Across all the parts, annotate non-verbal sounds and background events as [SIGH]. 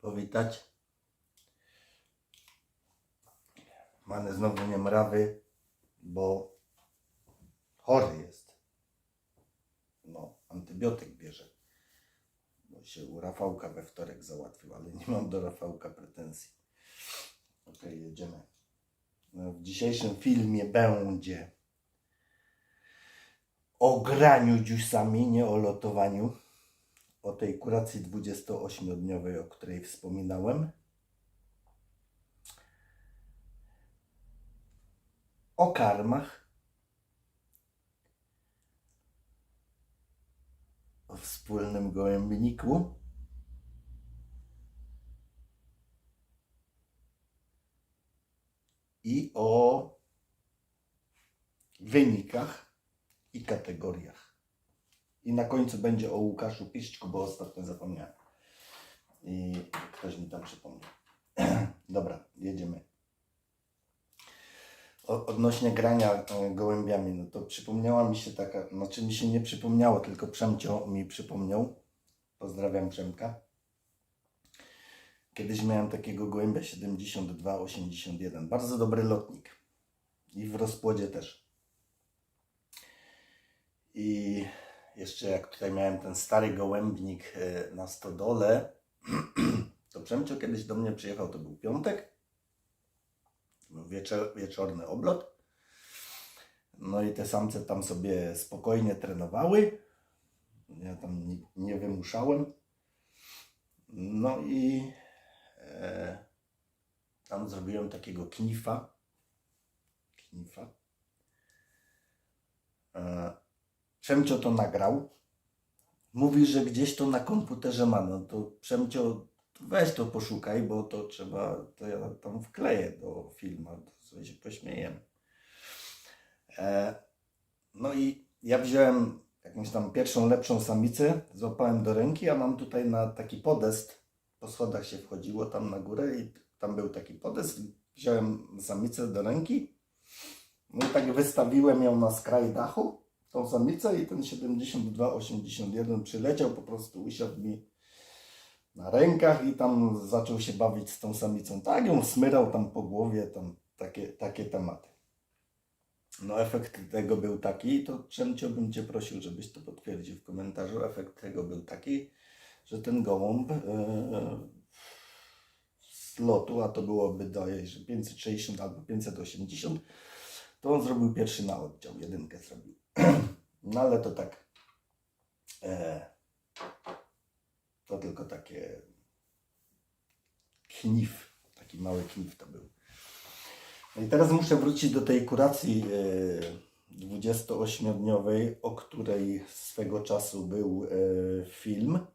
powitać. Mamy znowu nie mrawy, bo chory jest. No, antybiotyk bierze. Bo się u Rafałka we wtorek załatwił, ale nie mam do Rafałka pretensji. Okej, jedziemy. No, w dzisiejszym filmie będzie o graniu dziusami, nie o lotowaniu. O tej kuracji 28-dniowej, o której wspominałem. O karmach. O wspólnym gołębniku. I o wynikach i kategoriach. I na końcu będzie o Łukaszu Piszczku, bo ostatnio zapomniałem. I ktoś mi tam przypomniał. [CLEARS THROAT] Dobra, jedziemy. O, odnośnie grania e, gołębiami, no to przypomniała mi się taka, znaczy mi się nie przypomniało, tylko Przemcio mi przypomniał. Pozdrawiam Przemka. Kiedyś miałem takiego gołębia 7281. Bardzo dobry lotnik. I w rozpłodzie też. I jeszcze jak tutaj miałem ten stary gołębnik e, na stodole, [CLEARS THROAT] to Przemcio kiedyś do mnie przyjechał, to był piątek, był wieczor, wieczorny oblot. No i te samce tam sobie spokojnie trenowały. Ja tam nie, nie wymuszałem. No i e, tam zrobiłem takiego knifa. Knifa. E, Przemcio to nagrał. Mówi, że gdzieś to na komputerze ma. No to Przemcio, weź to poszukaj, bo to trzeba, to ja tam wkleję do filmu, to sobie się pośmiejemy. E, no i ja wziąłem jakąś tam pierwszą, lepszą samicę, złapałem do ręki, a mam tutaj na taki podest, po schodach się wchodziło tam na górę i tam był taki podest, wziąłem samicę do ręki, no i tak wystawiłem ją na skraj dachu, tą samicę i ten 72-81 przyleciał, po prostu usiadł mi na rękach i tam zaczął się bawić z tą samicą. Tak ją smyrał tam po głowie, tam takie, takie tematy. No efekt tego był taki, to Przemcio bym Cię prosił, żebyś to potwierdził w komentarzu. Efekt tego był taki, że ten gołąb e, z lotu, a to byłoby daje, że 560 albo 580, to on zrobił pierwszy na oddział, jedynkę zrobił. No ale to tak, e, to tylko takie knif, taki mały knif to był. No i teraz muszę wrócić do tej kuracji e, 28-dniowej, o której swego czasu był e, film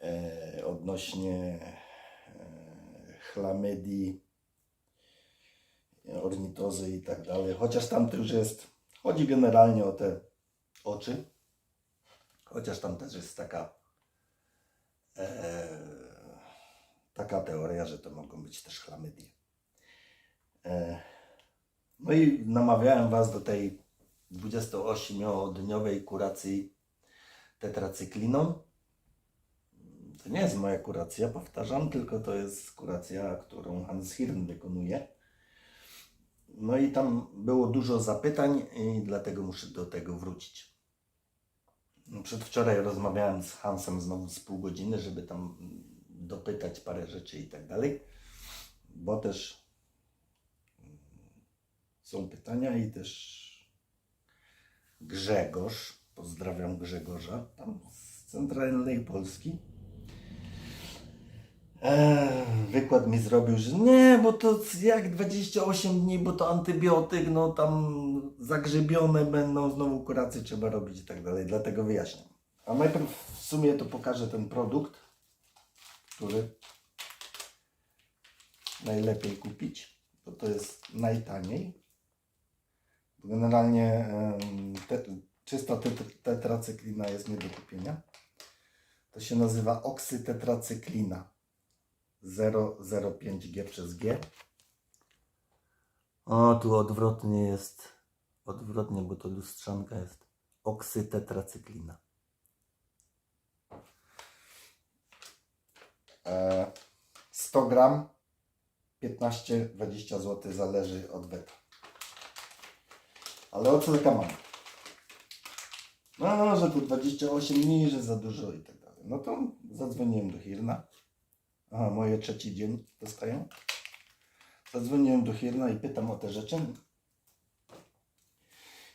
e, odnośnie e, chlamydii, ornitozy i tak dalej. Chociaż tam już jest, chodzi generalnie o te oczy, chociaż tam też jest taka e, taka teoria, że to mogą być też chlamydie. E, No i namawiałem Was do tej 28-dniowej kuracji tetracykliną. To nie jest moja kuracja, powtarzam, tylko to jest kuracja, którą Hans Hirn wykonuje. No i tam było dużo zapytań i dlatego muszę do tego wrócić. Przedwczoraj rozmawiałem z Hansem znowu z pół godziny, żeby tam dopytać parę rzeczy i tak dalej, bo też są pytania i też Grzegorz, pozdrawiam Grzegorza, tam z centralnej Polski. Eee, wykład mi zrobił, że nie, bo to jak 28 dni, bo to antybiotyk, no tam zagrzebione będą, znowu kuracje trzeba robić i tak dalej, dlatego wyjaśniam. A najpierw w sumie to pokażę ten produkt, który najlepiej kupić, bo to jest najtaniej. Generalnie te, czysta tet- tetracyklina jest nie do kupienia. To się nazywa oksytetracyklina 005G przez G. O, tu odwrotnie jest. Odwrotnie, bo to lustrzanka jest. Oksytetracyklina. E, 100 gram 15-20 zł zależy od weta. Ale o co taka mam? No, że tu 28 dni, że za dużo i tak dalej. No to zadzwoniłem do Hirna. Aha, moje trzeci dzień dostaję. Zadzwoniłem do Hirna i pytam o te rzeczy.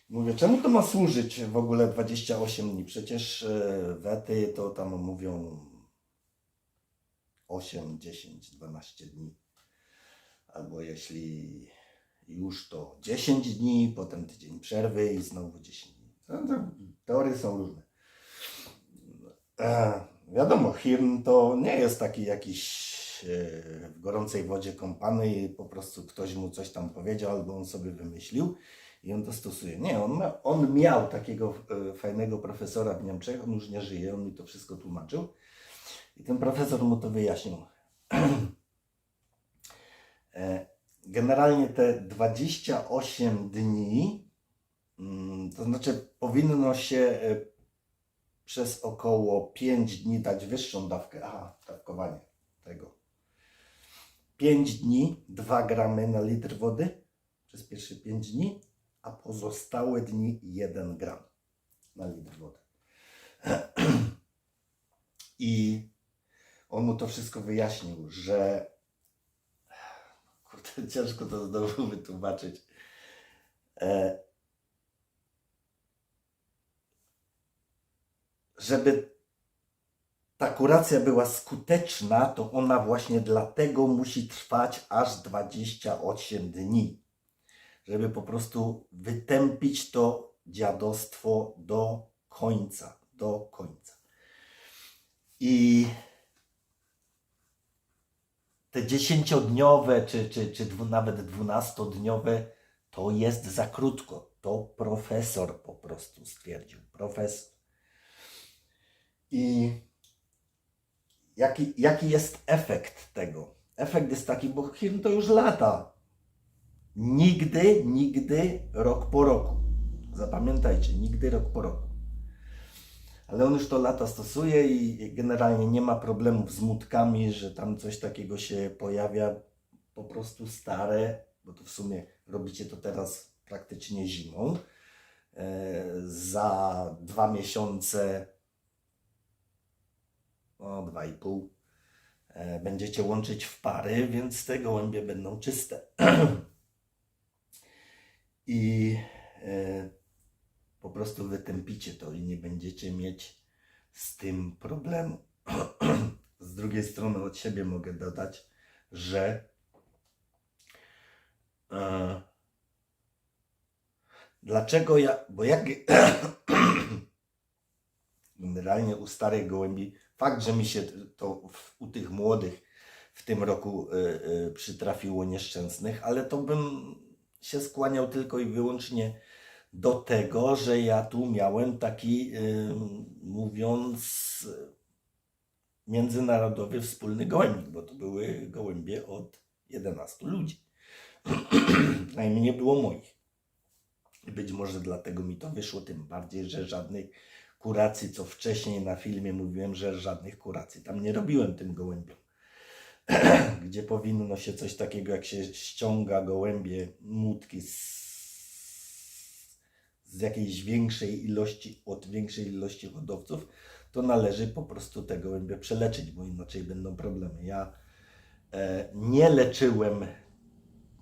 Mówię, czemu to ma służyć w ogóle 28 dni? Przecież e, wety to tam mówią 8, 10, 12 dni. Albo jeśli już to 10 dni, potem tydzień przerwy i znowu 10 dni. To, teorie są różne. Wiadomo, Hirn to nie jest taki jakiś e, w gorącej wodzie kąpany i po prostu ktoś mu coś tam powiedział albo on sobie wymyślił i on to stosuje. Nie, on, ma, on miał takiego e, fajnego profesora w Niemczech, on już nie żyje, on mi to wszystko tłumaczył i ten profesor mu to wyjaśnił. [CLEARS THROAT] E, Generalnie te 28 dni, mm, to znaczy powinno się przez około 5 dni dać wyższą dawkę. Aha, dawkowanie tego. 5 dni, 2 gramy na litr wody przez pierwsze 5 dni, a pozostałe dni 1 gram na litr wody. [CLEARS THROAT] I on mu to wszystko wyjaśnił, że kurde, ciężko to znowu wytłumaczyć. E, żeby ta kuracja była skuteczna, to ona właśnie dlatego musi trwać aż 28 dni. Żeby po prostu wytępić to dziadostwo do końca. Do końca. I te dziesięciodniowe, czy, czy, czy nawet dwunastodniowe, to jest za krótko. To profesor po prostu stwierdził. Profesor. I jaki, jaki jest efekt tego? Efekt jest taki, bo Hirn to już lata. Nigdy, nigdy rok po roku. Zapamiętajcie, nigdy rok po roku. Ale on już to lata stosuje i generalnie nie ma problemów z mutkami, że tam coś takiego się pojawia. Po prostu stare, bo to w sumie robicie to teraz praktycznie zimą. E, za dwa miesiące, no dwa i pół, e, będziecie łączyć w pary, więc te gołębie będą czyste. [CLEARS THROAT] I e, po prostu wytępicie to i nie będziecie mieć z tym problemu. [CLEARS THROAT] z drugiej strony od siebie mogę dodać, że e, dlaczego ja, bo jak [CLEARS THROAT] generalnie u starych gołębi, fakt, że mi się to w, u tych młodych w tym roku e, e, przytrafiło nieszczęsnych, ale to bym się skłaniał tylko i wyłącznie do tego, że ja tu miałem taki, y, mówiąc, międzynarodowy wspólny gołębnik, bo to były gołębie od 11 ludzi. [CLEARS THROAT] Najmniej było moich. Być może dlatego mi to wyszło, tym bardziej, że żadnej kuracji, co wcześniej na filmie mówiłem, że żadnych kuracji tam nie robiłem tym gołębiom. [CLEARS THROAT] Gdzie powinno się coś takiego, jak się ściąga gołębie, mutki z z jakiejś większej ilości, od większej ilości hodowców, to należy po prostu te gołębie przeleczyć, bo inaczej będą problemy. Ja e, nie leczyłem,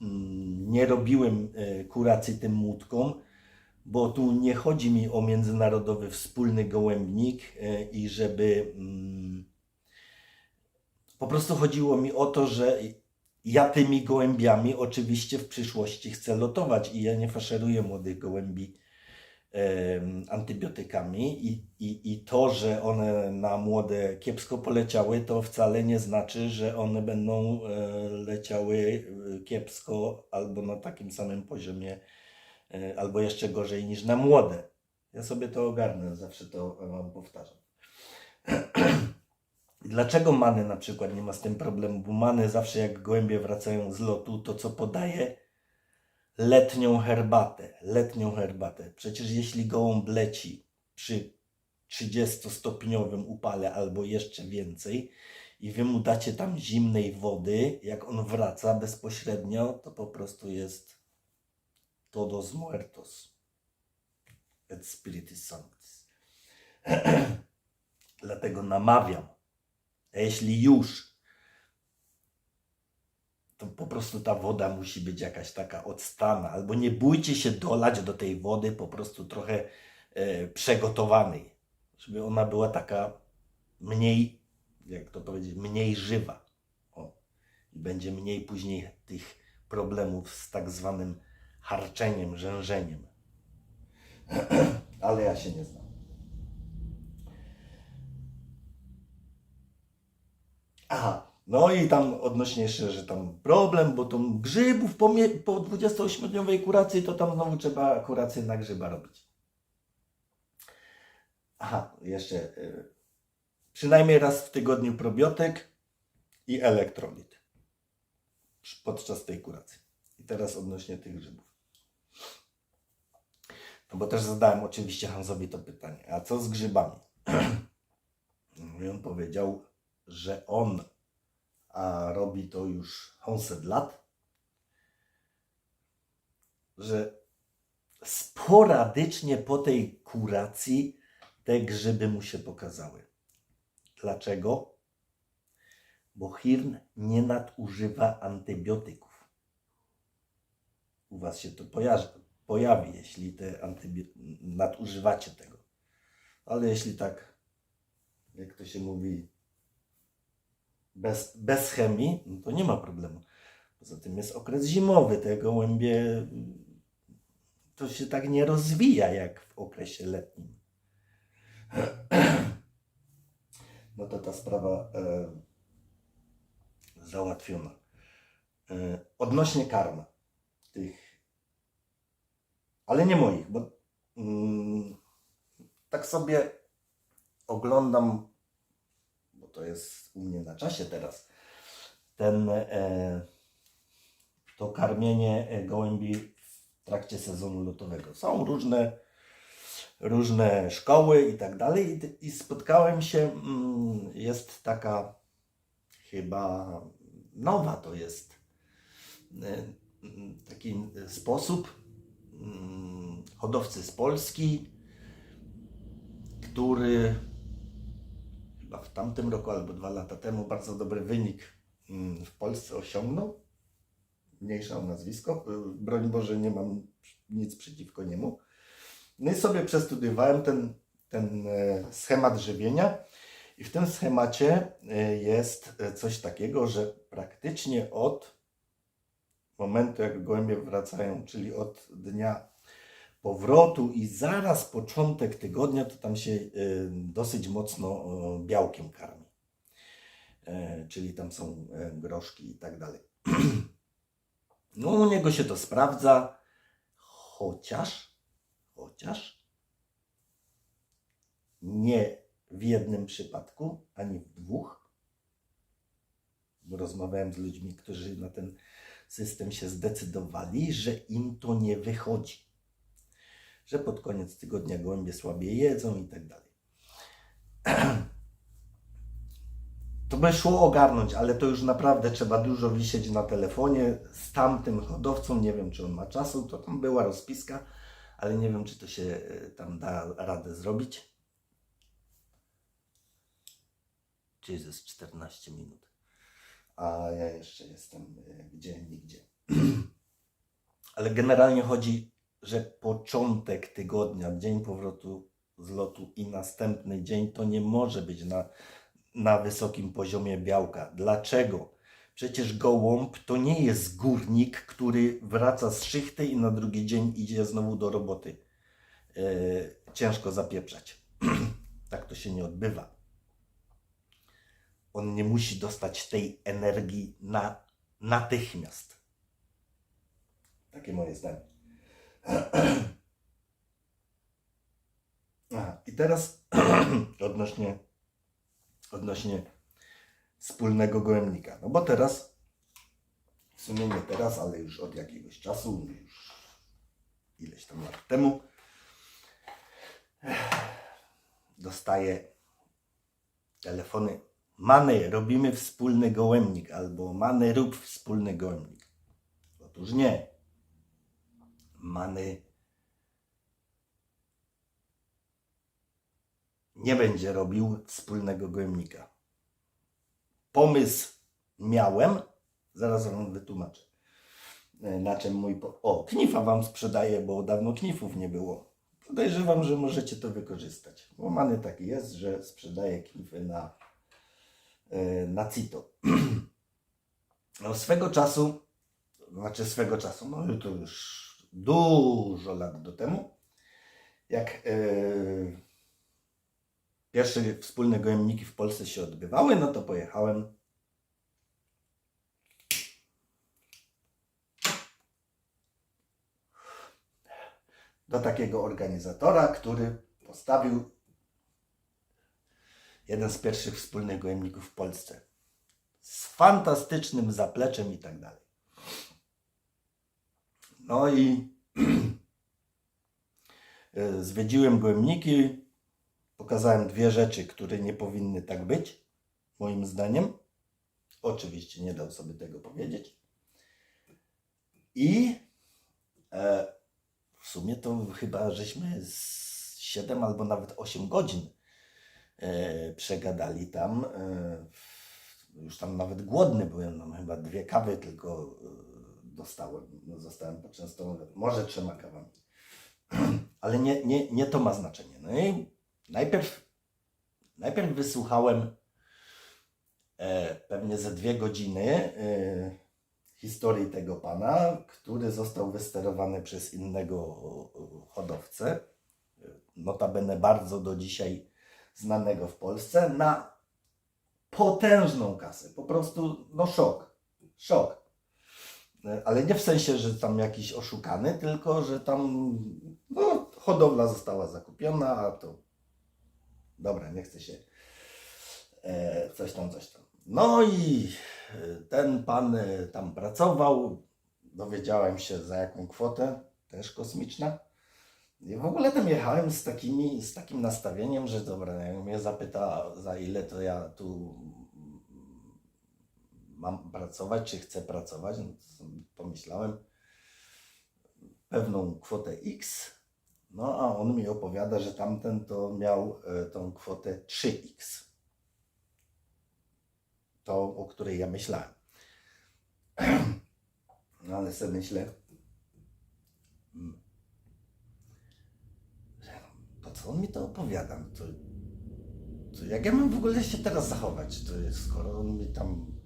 mm, nie robiłem e, kuracji tym młódkom, bo tu nie chodzi mi o międzynarodowy wspólny gołębnik e, i żeby mm, po prostu chodziło mi o to, że ja tymi gołębiami oczywiście w przyszłości chcę lotować i ja nie faszeruję młodych gołębi em, antybiotykami. I, i, i to, że one na młode kiepsko poleciały, to wcale nie znaczy, że one będą e, leciały e, kiepsko albo na takim samym poziomie, e, albo jeszcze gorzej niż na młode. Ja sobie to ogarnę, zawsze to wam powtarzam. [CLEARS THROAT] Dlaczego many na przykład nie ma z tym problemu? Bo many zawsze jak gołębie wracają z lotu, to co podaje? Letnią herbatę. Letnią herbatę. Przecież jeśli gołąb leci przy 30-stopniowym upale albo jeszcze więcej i wy mu dacie tam zimnej wody, jak on wraca bezpośrednio, to po prostu jest todos muertos et spiritus sanctis. [CLEARS THROAT] Dlatego namawiam, a jeśli już, to po prostu ta woda musi być jakaś taka odstana, albo nie bójcie się dolać do tej wody po prostu trochę e, przygotowanej, żeby ona była taka mniej, jak to powiedzieć, mniej żywa. O. I będzie mniej później tych problemów z tak zwanym harczeniem, rzężeniem. [CLEARS THROAT] Ale ja się nie znam. Aha, no i tam odnośnie jeszcze, że tam problem, bo tam grzybów po, po 28-dniowej kuracji, to tam znowu trzeba kurację na grzyba robić. Aha, jeszcze y, przynajmniej raz w tygodniu probiotyk i elektrolit podczas tej kuracji. I teraz odnośnie tych grzybów. No bo też zadałem oczywiście Hansowi to pytanie, a co z grzybami? [CLEARS THROAT] No I on powiedział, że on a robi to już 800 lat, że sporadycznie po tej kuracji te grzyby mu się pokazały. Dlaczego? Bo Hirn nie nadużywa antybiotyków. U Was się to pojawi, pojawi jeśli te antybio- nadużywacie tego. Ale jeśli tak, jak to się mówi, bez, bez chemii, no to nie ma problemu. Poza tym jest okres zimowy, te gołębie to się tak nie rozwija jak w okresie letnim. No to ta sprawa e, załatwiona. E, odnośnie karma tych, ale nie moich, bo mm, tak sobie oglądam bo to jest u mnie na czasie teraz, ten, e, to karmienie e, gołębi w trakcie sezonu lotowego. Są różne, różne szkoły i tak dalej i, i spotkałem się, mm, jest taka chyba nowa to jest e, taki sposób hodowcy z Polski, który chyba w tamtym roku albo dwa lata temu bardzo dobry wynik mm, w Polsce osiągnął. Mniejsza o nazwisko. Broń Boże, nie mam nic przeciwko niemu. No i sobie przestudiowałem ten, ten e, schemat żywienia. I w tym schemacie e, jest e, coś takiego, że praktycznie od momentu, jak gołębie wracają, czyli od dnia powrotu i zaraz początek tygodnia, to tam się y, dosyć mocno białkiem karmi. E, Czyli tam są e, groszki i tak dalej. [CLEARS THROAT] No u niego się to sprawdza, chociaż, chociaż nie w jednym przypadku, ani w dwóch. Rozmawiałem z ludźmi, którzy na ten system się zdecydowali, że im to nie wychodzi że pod koniec tygodnia gołębie słabiej jedzą i tak dalej. [CLEARS THROAT] To by szło ogarnąć, ale to już naprawdę trzeba dużo wisieć na telefonie z tamtym hodowcą. Nie wiem, czy on ma czasu. To tam była rozpiska, ale nie wiem, czy to się e, tam da radę zrobić. Jezus, 14 minut. A ja jeszcze jestem e, gdzie, nigdzie. [CLEARS THROAT] Ale generalnie chodzi że początek tygodnia, dzień powrotu z lotu i następny dzień to nie może być na, na wysokim poziomie białka. Dlaczego? Przecież gołąb to nie jest górnik, który wraca z szychty i na drugi dzień idzie znowu do roboty. E, ciężko zapieprzać. [CLEARS THROAT] tak to się nie odbywa. On nie musi dostać tej energii na, natychmiast. Takie moje zdanie. [CLEARS THROAT] Aha, i teraz [CLEARS THROAT] odnośnie, odnośnie wspólnego gołębnika. No bo teraz, w sumie nie teraz, ale już od jakiegoś czasu, już ileś tam lat temu, dostaję telefony Many, robimy wspólny gołębnik, albo Many, rób wspólny gołębnik. Otóż nie. Many nie będzie robił wspólnego gołębnika. Pomysł miałem, zaraz wam wytłumaczę. e, Na czym mój. Po... O, knifa wam sprzedaję, bo dawno knifów nie było. Podejrzewam, że możecie to wykorzystać. Bo Many taki jest, że sprzedaje knify na, na CITO. [CLEARS THROAT] No, swego czasu, znaczy swego czasu, no to już dużo lat do temu, jak e, pierwsze wspólne gojemniki w Polsce się odbywały, no to pojechałem do takiego organizatora, który postawił jeden z pierwszych wspólnych gojemników w Polsce. Z fantastycznym zapleczem i tak dalej. No i [CLEARS THROAT] e, zwiedziłem gojemniki, pokazałem dwie rzeczy, które nie powinny tak być, moim zdaniem. Oczywiście nie dał sobie tego powiedzieć. I e, w sumie to chyba żeśmy z 7 albo nawet 8 godzin przegadali tam. E, już tam nawet głodny byłem, no, chyba dwie kawy tylko e, dostałem. No, zostałem poczęstowany, może trzema kawami. [CLEARS THROAT] Ale nie, nie, nie to ma znaczenie. No i najpierw, najpierw wysłuchałem e, pewnie ze dwie godziny e, historii tego pana, który został wysterowany przez innego e, hodowcę, e, notabene bardzo do dzisiaj znanego w Polsce, na potężną kasę. Po prostu, no szok. Szok. Ale nie w sensie, że tam jakiś oszukany, tylko że tam no, hodowla została zakupiona, a to dobra, nie chce się e, coś tam, coś tam. No i e, ten pan e, tam pracował, dowiedziałem się za jaką kwotę, też kosmiczna. I w ogóle tam jechałem z, takimi, z takim nastawieniem, że dobra, jak mnie zapyta za ile to ja tu mam pracować, czy chcę pracować, no pomyślałem pewną kwotę X, no a on mi opowiada, że tamten to miał e, tą kwotę 3X. To, o której ja myślałem. [CLEARS THROAT] No ale sobie myślę, mm, co on mi to opowiada? To, to jak ja mam w ogóle się teraz zachować? To jest, skoro on mi tam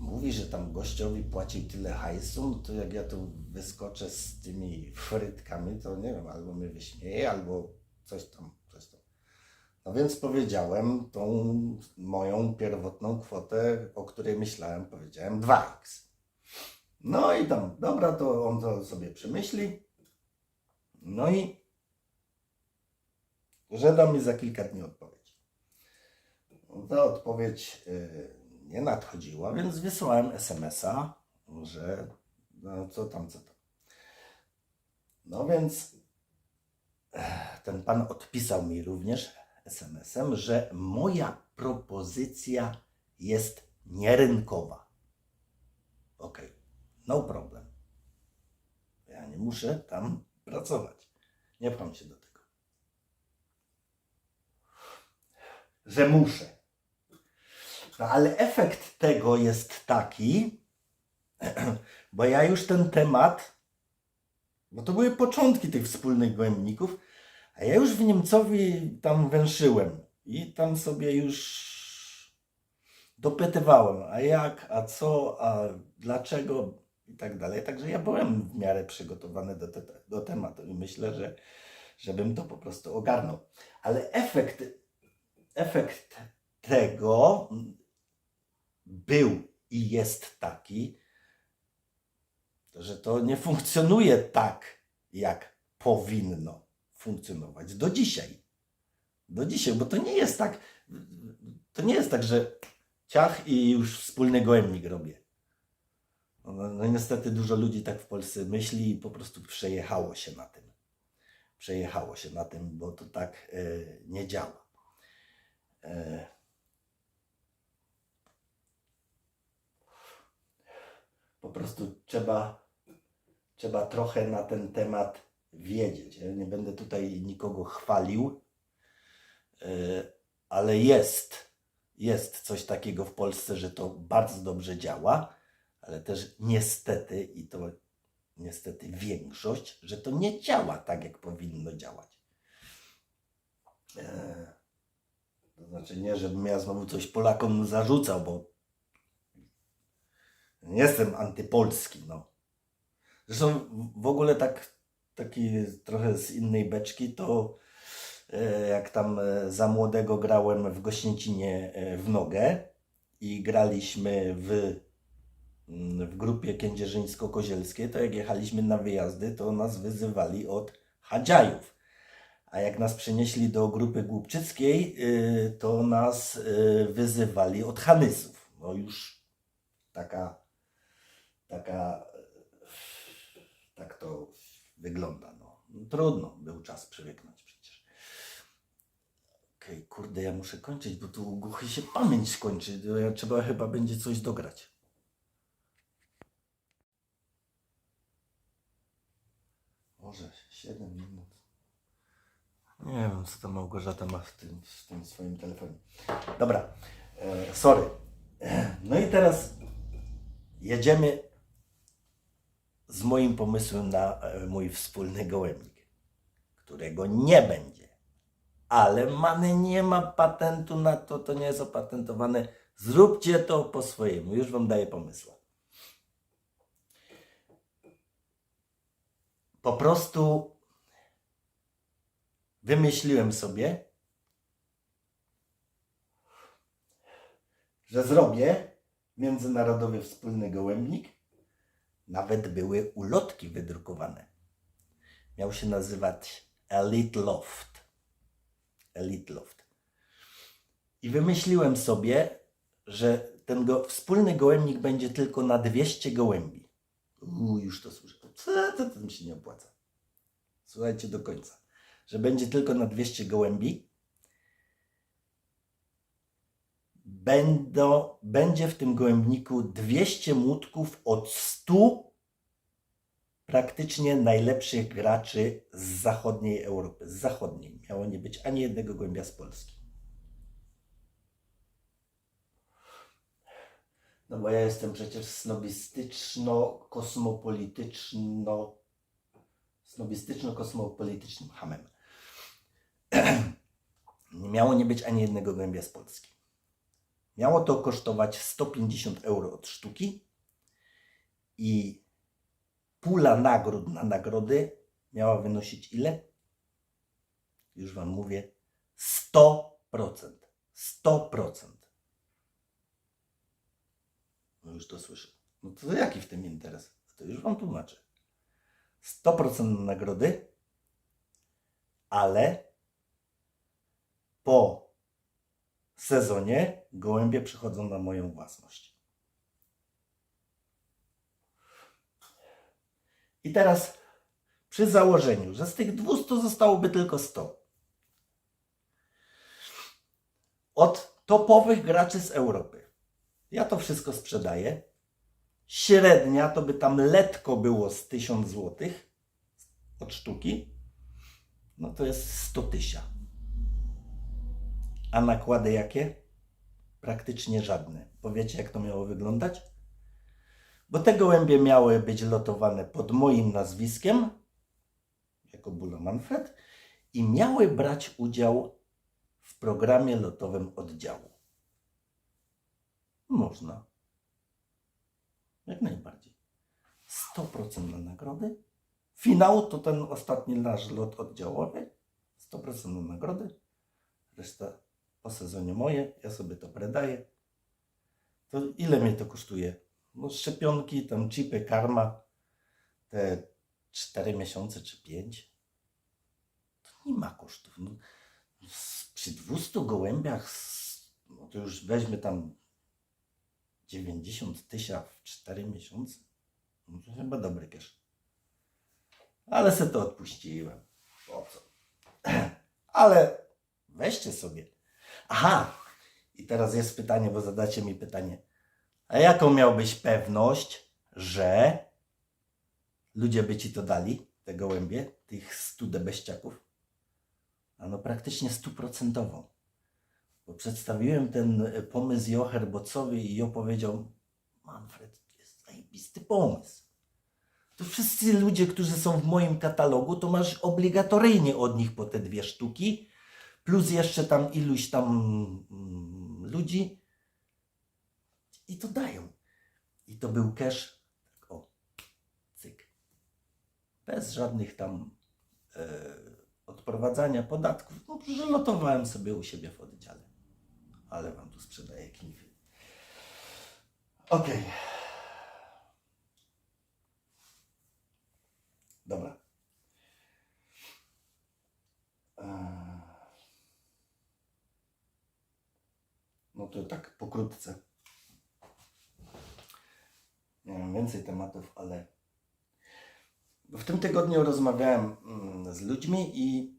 mówi, że tam gościowi płacił tyle hajsu, no to jak ja tu wyskoczę z tymi frytkami, to nie wiem, albo mnie wyśmieje, albo coś tam, coś. No więc powiedziałem tą moją pierwotną kwotę, o której myślałem, powiedziałem 2x. No i tam, dobra, to on to sobie przemyśli. No i że da mi za kilka dni odpowiedź. Ta odpowiedź y, nie nadchodziła, więc wysłałem SMS-a, że no co tam, co tam. No więc eh, ten pan odpisał mi również SMS-em, że moja propozycja jest nierynkowa. Ok, no problem. Ja nie muszę tam pracować. Nie pcham się do tego. Że muszę. No ale efekt tego jest taki, [CLEARS THROAT] bo ja już ten temat, bo to były początki tych wspólnych gołębników, a ja już w Niemcowi tam węszyłem i tam sobie już dopytywałem, a jak, a co, a dlaczego i tak dalej. Także ja byłem w miarę przygotowany do, te, do tematu i myślę, że żebym to po prostu ogarnął. Ale efekt, efekt tego był i jest taki, że to nie funkcjonuje tak, jak powinno funkcjonować do dzisiaj. Do dzisiaj, bo to nie jest tak, to nie jest tak, że ciach i już wspólny gołębnik robię. No, no niestety dużo ludzi tak w Polsce myśli i po prostu przejechało się na tym. Przejechało się na tym, bo to tak e, nie działa. E, po prostu trzeba, trzeba trochę na ten temat wiedzieć. Ja nie będę tutaj nikogo chwalił, e, ale jest, jest coś takiego w Polsce, że to bardzo dobrze działa, ale też niestety, i to niestety większość, że to nie działa tak, jak powinno działać. E, to znaczy nie, żebym ja znowu coś Polakom zarzucał, bo nie jestem antypolski, no. Zresztą w ogóle tak, taki trochę z innej beczki, to e, jak tam e, za młodego grałem w Gośnięcinie e, w nogę i graliśmy w, mm, w grupie kędzierzyńsko-kozielskiej, to jak jechaliśmy na wyjazdy, to nas wyzywali od hadziajów. A jak nas przenieśli do grupy głupczyckiej, y, to nas y, wyzywali od hanysów. No już taka, taka, tak to wygląda. No. No, trudno, był czas przywyknąć przecież. Okej, kurde, ja muszę kończyć, bo tu głuchy się pamięć skończy. Trzeba chyba będzie coś dograć. Może 7 minut. Nie wiem, co ta Małgorzata ma w tym, w tym swoim telefonie. Dobra, e, sorry. No i teraz jedziemy z moim pomysłem na e, mój wspólny gołębnik, którego nie będzie. Ale Many nie ma patentu na to, to nie jest opatentowane. Zróbcie to po swojemu. Już Wam daję pomysła. Po prostu wymyśliłem sobie, że zrobię międzynarodowy wspólny gołębnik. Nawet były ulotki wydrukowane. Miał się nazywać Elite Loft. Elite Loft. I wymyśliłem sobie, że ten go, wspólny gołębnik będzie tylko na 200 gołębi. Uuu, już to słyszę. Co to, to mi się nie opłaca. Słuchajcie do końca że będzie tylko na 200 gołębi. Będą, będzie w tym gołębniku 200 młotków od 100 praktycznie najlepszych graczy z zachodniej Europy. Z zachodniej. Miało nie być ani jednego gołębia z Polski. No bo ja jestem przecież snobistyczno-kosmopolityczno snobistyczno-kosmopolitycznym hamem. [CLEARS THROAT] nie miało nie być ani jednego gołębia z Polski. Miało to kosztować 150 euro od sztuki i pula nagród na nagrody miała wynosić ile? Już Wam mówię, 100%. 100%. No już to słyszę. No to jaki w tym interes? To już Wam tłumaczę. 100% na nagrody, ale po sezonie gołębie przychodzą na moją własność. I teraz przy założeniu, że z tych 200 zostałoby tylko 100. Od topowych graczy z Europy. Ja to wszystko sprzedaję. Średnia to by tam letko było z 1000 zł od sztuki. No to jest 100 tysięcy. A nakłady jakie? Praktycznie żadne. Powiecie, jak to miało wyglądać? Bo te gołębie miały być lotowane pod moim nazwiskiem, jako Bulo Manfred, i miały brać udział w programie lotowym oddziału. Można. Jak najbardziej. 100% na nagrody. Finał to ten ostatni nasz lot oddziałowy. 100% na nagrody. Reszta po sezonie moje, ja sobie to predaję. To ile mnie to kosztuje? No szczepionki, tam chipy, karma, te 4 miesiące czy 5. To nie ma kosztów. No, przy 200 gołębiach, no to już weźmy tam 90 tysięcy w 4 miesiące. No to chyba dobry cash. Ale se to odpuściłem. Po co? [CLEARS THROAT] Ale weźcie sobie. Aha, i teraz jest pytanie, bo zadacie mi pytanie. A jaką miałbyś pewność, że ludzie by ci to dali, te gołębie, tych stude beściaków? A no praktycznie stuprocentową. Bo przedstawiłem ten e, pomysł Jo Herbocowi i Jo powiedział, Manfred, to jest zajebisty pomysł. To wszyscy ludzie, którzy są w moim katalogu, to masz obligatoryjnie od nich po te dwie sztuki, plus jeszcze tam iluś tam mm, ludzi i to dają. I to był cash, tak o, cyk. Bez żadnych tam e, odprowadzania podatków. No, przelotowałem sobie u siebie w oddziale. Ale wam tu sprzedaję knify. Okej. Dobra. To tak pokrótce. Mam więcej tematów, ale w tym tygodniu rozmawiałem mm, z ludźmi i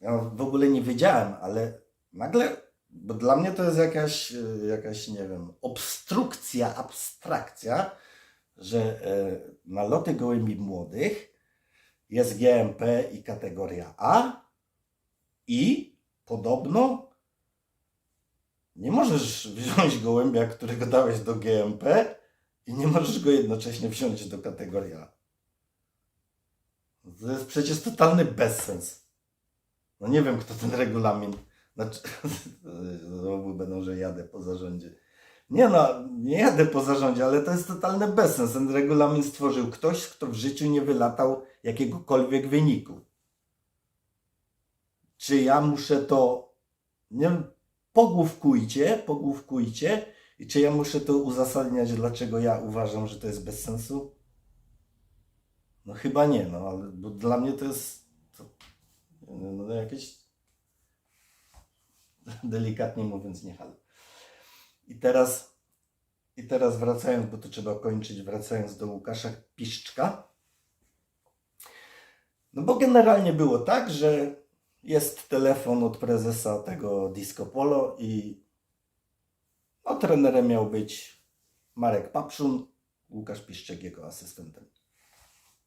ja w ogóle nie wiedziałem, ale nagle, bo dla mnie to jest jakaś, e, jakaś nie wiem, obstrukcja, abstrakcja, że e, na loty gołębi młodych jest GMP i kategoria A i podobno nie możesz wziąć gołębia, którego dałeś do GMP i nie możesz go jednocześnie wziąć do kategorii A. To jest przecież totalny bezsens. No nie wiem, kto ten regulamin. Znaczy, [LAUGHS] znowu będą, że jadę po zarządzie. Nie no, nie jadę po zarządzie, ale to jest totalny bezsens. Ten regulamin stworzył ktoś, kto w życiu nie wylatał jakiegokolwiek wyniku. Czy ja muszę to, nie wiem, pogłówkujcie, pogłówkujcie i czy ja muszę to uzasadniać, dlaczego ja uważam, że to jest bez sensu? No chyba nie, no ale bo dla mnie to jest to, no, no, jakieś [LAUGHS] delikatnie mówiąc nie halo. I teraz i teraz wracając, bo to trzeba kończyć, wracając do Łukasza Piszczka. No bo generalnie było tak, że jest telefon od prezesa tego Disco Polo i no, trenerem miał być Marek Papszun, Łukasz Piszczek jego asystentem.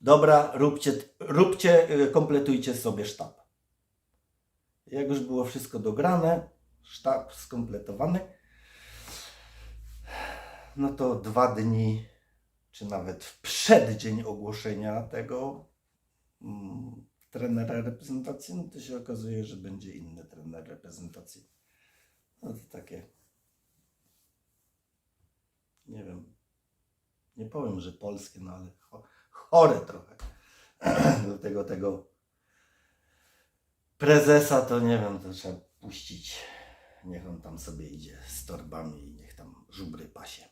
Dobra, róbcie, róbcie, y, kompletujcie sobie sztab. Jak już było wszystko dograne, sztab skompletowany, no to dwa dni, czy nawet w przeddzień ogłoszenia tego mm, trenera reprezentacji, no to się okazuje, że będzie inny trener reprezentacji. No to takie, nie wiem, nie powiem, że polskie, no ale cho- chore trochę. [CLEARS THROAT] Do tego, tego prezesa to nie wiem, to trzeba puścić. Niech on tam sobie idzie z torbami i niech tam żubry pasie.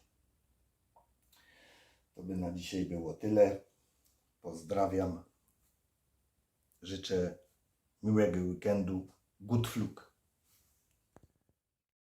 To by na dzisiaj było tyle. Pozdrawiam. Życzę miłego weekendu. Good fluk.